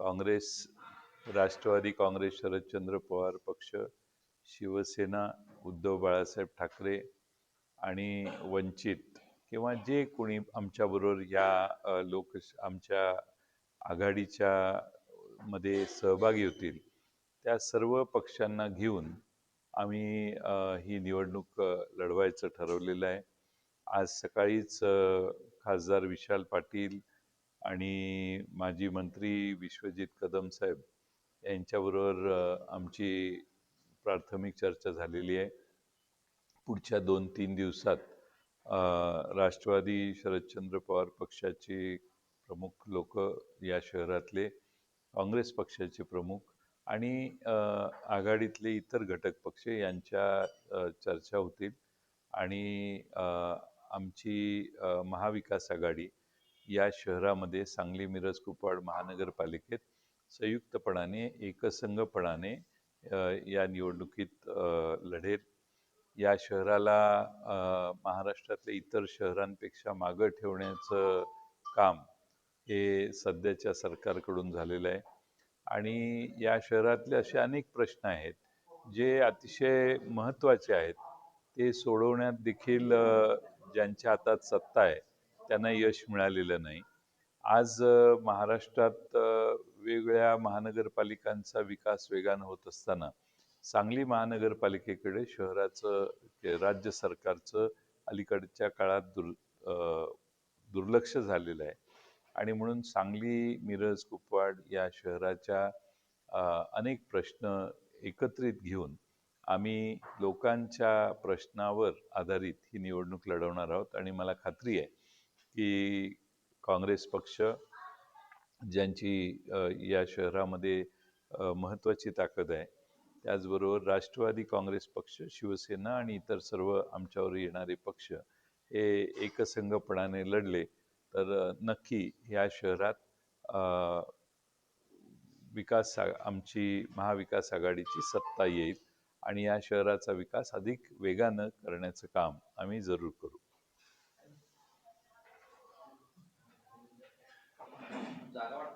काँग्रेस राष्ट्रवादी काँग्रेस शरदचंद्र पवार पक्ष शिवसेना उद्धव बाळासाहेब ठाकरे आणि वंचित किंवा जे कोणी आमच्याबरोबर या लोक आमच्या आघाडीच्या मध्ये सहभागी होतील त्या सर्व पक्षांना घेऊन आम्ही ही निवडणूक लढवायचं ठरवलेलं आहे. आज सकाळीच खासदार विशाल पाटील आणि माजी मंत्री विश्वजित कदम साहेब यांच्याबरोबर आमची प्राथमिक चर्चा झालेली आहे. पुढच्या दोन तीन दिवसात राष्ट्रवादी शरदचंद्र पवार पक्षाचे प्रमुख लोक या शहरातले काँग्रेस पक्षाचे प्रमुख आणि आघाडीतले इतर घटक पक्ष यांच्या चर्चा होतील. आणि आमची महाविकास आघाडी या शहरामध्ये सांगली मिरज कुपवाड महानगरपालिकेत संयुक्तपणाने एकसंघपणाने या निवडणुकीत लढेल. या शहराला महाराष्ट्रातल्या इतर शहरांपेक्षा मागं ठेवण्याचं काम हे सध्याच्या सरकारकडून झालेलं आहे. आणि या शहरातले असे अनेक प्रश्न आहेत जे अतिशय महत्त्वाचे आहेत. ते सोडवण्यात देखील ज्यांच्या हातात सत्ता आहे त्यांना यश मिळालेलं नाही. आज महाराष्ट्रात वेगळ्या वेगवेगळ्या महानगरपालिकांचा विकास वेगानं होत असताना सांगली महानगरपालिकेकडे शहराचं राज्य सरकारचं अलीकडच्या काळात दुर् दुर्लक्ष झालेलं आहे. आणि म्हणून सांगली मिरज कुपवाड या शहराच्या अनेक प्रश्न एकत्रित घेऊन आम्ही लोकांच्या प्रश्नावर आधारित ही निवडणूक लढवणार आहोत. आणि मला खात्री आहे की काँग्रेस पक्ष ज्यांची या शहरामध्ये महत्त्वाची ताकद आहे त्याचबरोबर राष्ट्रवादी काँग्रेस पक्ष शिवसेना आणि इतर सर्व आमच्यावर येणारे पक्ष हे एकसंघपणाने लढले तर नक्की या शहरात विकास आमची महाविकास आघाडीची सत्ता येईल आणि या शहराचा विकास अधिक वेगानं करण्याचं काम आम्ही जरूर करू. ಧಾರವಾಡ